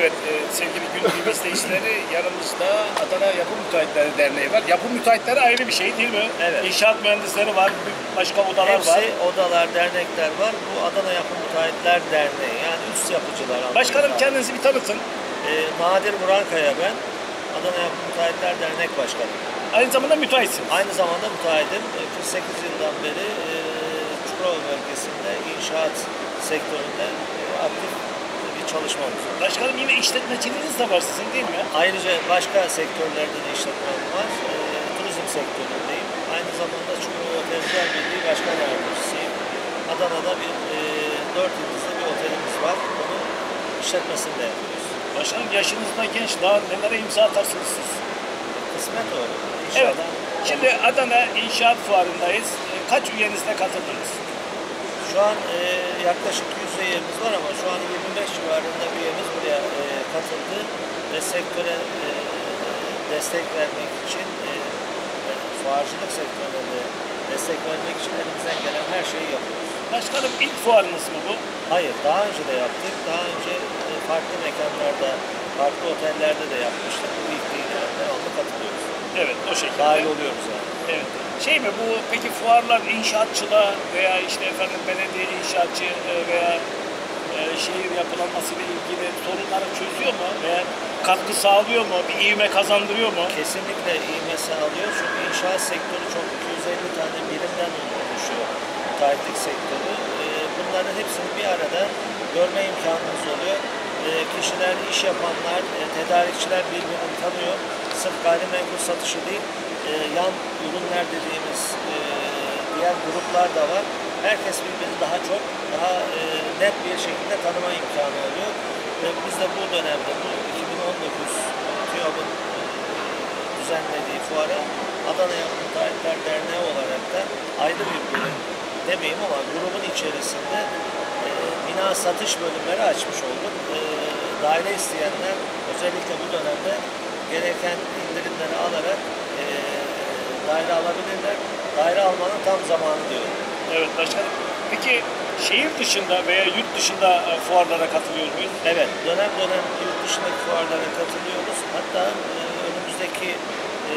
Evet e, sevgili Gün TV izleyicileri yanımızda Adana Yapı Müteahhitleri Derneği var. Yapı müteahhitleri ayrı bir şey değil mi? Evet. İnşaat mühendisleri var, başka odalar Hepsi var. odalar, dernekler var. Bu Adana Yapı Müteahhitler Derneği. Yani üst yapıcılar. anlamında. Başkanım kendinizi bir tanıtın. Ee, Nadir Murankaya ben. Adana Yapı Müteahhitler Dernek Başkanı. Aynı zamanda müteahhitsiniz. Aynı zamanda müteahhitim. Ee, 48 yıldan beri e, Çukurova bölgesinde inşaat sektöründe e, aktif çalışmamız var. Başkanım yine işletmeciliğiniz de var sizin değil mi? Ayrıca başka sektörlerde de işletmem var. Ee, turizm sektöründeyim. Aynı zamanda Çukurova Otelciler Birliği Başkan Yardımcısıyım. Adana'da bir e, 4 yıldızlı bir otelimiz var. Onun işletmesini de yapıyoruz. Başkanım yaşınızda genç daha nelere imza atarsınız siz? Kısmet o. Evet. İnşallah. Şimdi Adana İnşaat Fuarı'ndayız. E, Kaç üyenizle katıldınız? Şu an e, yaklaşık 100 üyemiz var ama şu an 25 civarında üyemiz buraya e, katıldı ve sektöre e, destek vermek için e, fuarcılık sektörüne de destek vermek için elimizden gelen her şeyi yapıyoruz. Başkanım ilk fuarınız mı bu? Hayır, daha önce de yaptık. Daha önce e, farklı mekanlarda, farklı otellerde de yapmıştık. Bu ilk değil yani. Katılıyoruz. Evet o şekilde. Dahil oluyoruz yani. Evet. Şey mi bu peki fuarlar inşaatçılığa veya işte efendim belediye inşaatçı e, veya şehir yapılanmasıyla ilgili sorunları çözüyor mu? Veya katkı sağlıyor mu? Bir ivme kazandırıyor mu? Kesinlikle ivme sağlıyor çünkü inşaat sektörü çok 250 tane birimden oluşuyor. Müteahhitlik sektörü. Ee, Bunların hepsini bir arada görme imkanımız oluyor. Ee, Kişiler, iş yapanlar, e, tedarikçiler birbirini tanıyor. Sırf gayrimenkul satışı değil, e, yan ürünler dediğimiz e, diğer gruplar da var. Herkes birbirini daha çok, daha e, net bir şekilde tanıma imkanı oluyor. Ve biz de bu dönemde, bu 2019 TÜYAP'ın düzenlediği fuara Adana Yapı Müteahhitler Derneği olarak da ayrı bir bölüm demeyeyim ama grubun içerisinde e, bina satış bölümleri açmış olduk. E, daire isteyenler özellikle bu dönemde gereken indirimleri alarak e, daire alabilirler. Daire almanın tam zamanı diyorum. Evet başkanım. Peki şehir dışında veya yurt dışında e, fuarlara katılıyor muyuz? Evet, dönem dönem yurt dışındaki fuarlara katılıyoruz. Hatta e, önümüzdeki e,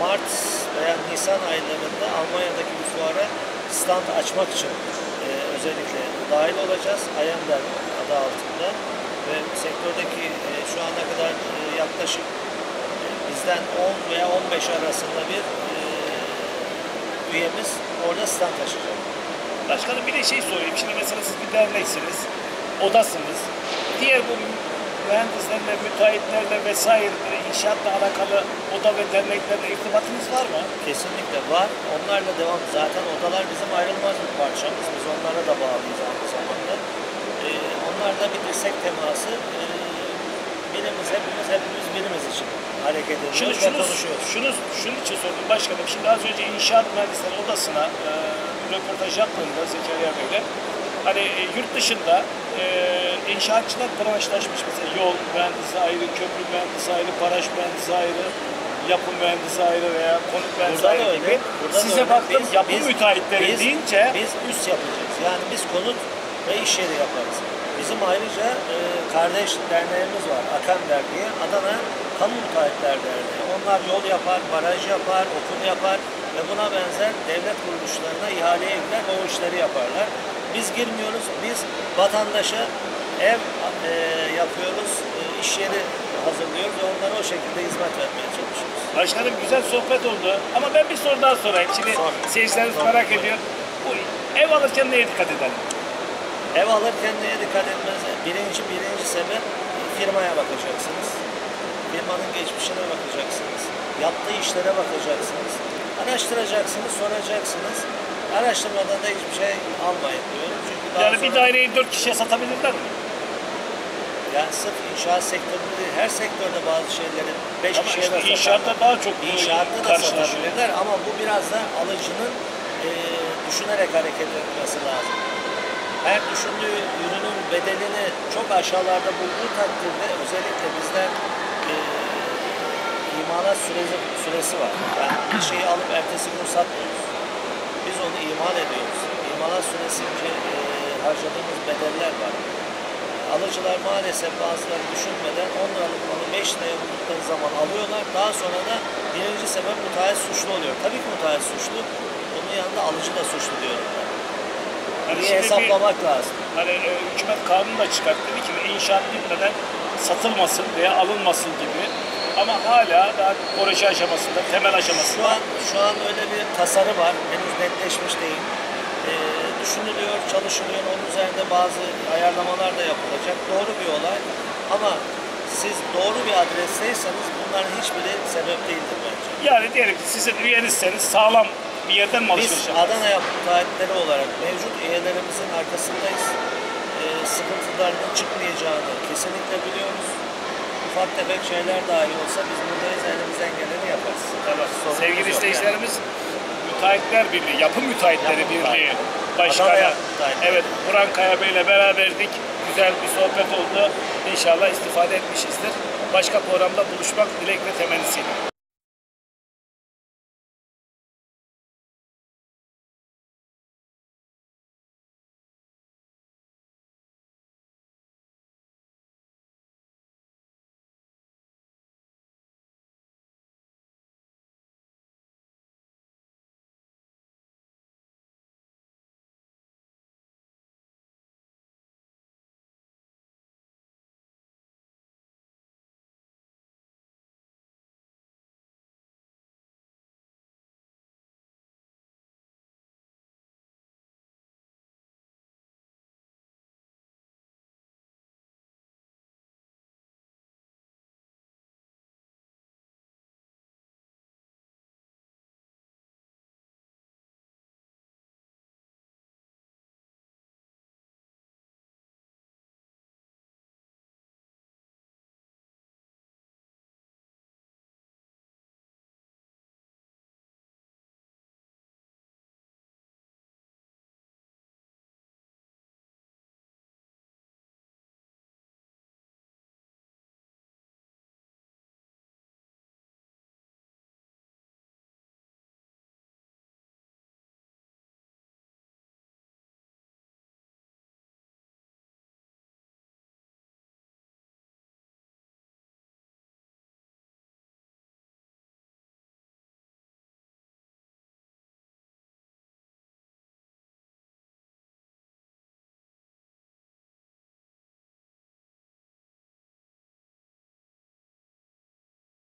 Mart veya Nisan aylarında Almanya'daki bir fuara stand açmak için özellikle dahil olacağız. Ayender adı altında ve sektördeki şu ana kadar yaklaşık bizden 10 veya 15 arasında bir üyemiz orada stand açacak. Başkanım bir de şey sorayım. Şimdi mesela siz bir derneksiniz, odasınız. Diğer bu mühendislerle, müteahhitlerle vesaire inşaatla alakalı oda ve derneklerle irtibatınız var mı? Kesinlikle var. Onlarla devam. Zaten odalar bizim ayrılmaz bir parçamız. Biz onlara da bağlıyız aynı zamanda. Ee, onlarla bir dirsek teması e, birimiz, hepimiz, hepimiz birimiz için hareket ediyoruz Şunu, ve şunu, konuşuyoruz. şunu, şunun için sordum başkanım. Şimdi az önce inşaat mühendisleri odasına e, röportaj yaptığında Zekeriya Bey'le hani e, yurt dışında e, inşaatçılar branşlaşmış mesela yol mühendisi ayrı, köprü mühendisi ayrı, baraj mühendisi ayrı, yapı mühendisi ayrı veya konut mühendisi Burada ayrı da öyle. gibi. Burada da Size baktım Biz- yapı biz- müteahhitleri biz- deyince Biz üst yapacağız. Yani biz konut ve iş yeri yaparız. Bizim ayrıca e, kardeş derneğimiz var. Akan Derneği. Adana Kamu Müteahhitler Derneği. Onlar yol yapar, baraj yapar, okul yapar ve buna benzer devlet kuruluşlarına ihaleye gider o işleri yaparlar. Biz girmiyoruz. Biz vatandaşa ev e, yapıyoruz, e, iş yeri hazırlıyoruz ve onlara o şekilde hizmet vermeye çalışıyoruz. Başkanım güzel sohbet oldu. Ama ben bir soru daha sorayım. Şimdi Sor. seyircilerimiz Sor. merak ediyor. Bu ev alırken neye dikkat edelim? Ev alırken neye dikkat etmez? Birinci, birinci sebep firmaya bakacaksınız. Firmanın geçmişine bakacaksınız. Yaptığı işlere bakacaksınız. Araştıracaksınız, soracaksınız. Araştırmadan da hiçbir şey almayın diyorum. Çünkü daha Yani bir sonra- daireyi dört kişiye satabilirler mi? Yani sırf inşaat sektöründe değil, her sektörde bazı şeyleri beş Ama kişiye işte de inşaatta daha çok İnşaatta da satabilirler ama bu biraz da alıcının e, düşünerek hareket etmesi lazım. Her düşündüğü ürünün bedelini çok aşağılarda bulduğu takdirde özellikle bizden imalat süresi, süresi var. Yani bir şeyi alıp ertesi gün satmıyoruz. Biz onu imal ediyoruz. İmalat süresince e, harcadığımız bedeller var. alıcılar maalesef bazıları düşünmeden 10 liralık malı 5 liraya buldukları zaman alıyorlar. Daha sonra da birinci sebep müteahhit suçlu oluyor. Tabii ki müteahhit suçlu. Bunun yanında alıcı da suçlu diyorum ben. Hani İyi şimdi bir- hesaplamak lazım. Hani e, hükümet kanunu da çıkarttı dedi ki inşaat bitmeden satılmasın veya alınmasın gibi. Ama hala daha proje aşamasında, temel Şu aşamasında. an şu an öyle bir tasarı var. Henüz netleşmiş değil. Ee, düşünülüyor, çalışılıyor. Onun üzerinde bazı ayarlamalar da yapılacak. Doğru bir olay. Ama siz doğru bir adresteyseniz bunların hiçbiri sebep değildir bence. Yani diyelim ki sizin üyenizseniz sağlam bir yerden mi Biz alışveriş yaparsınız? Adana Müteahhitleri olarak mevcut üyelerimizin arkasındayız. Ee, sıkıntılarının çıkmayacağını kesinlikle biliyoruz. Ufak tefek şeyler dahi olsa biz buradayız elimizden geleni yaparız. Sorunumuz Sevgili izleyicilerimiz, Müteahhitler Birliği, Yapı Müteahhitleri Yapı Birliği Müteahhitleri. Başkanı, evet Buran Kaya Bey ile beraberdik. Güzel bir sohbet oldu. İnşallah istifade etmişizdir. Başka programda buluşmak dilek ve temennisiyle.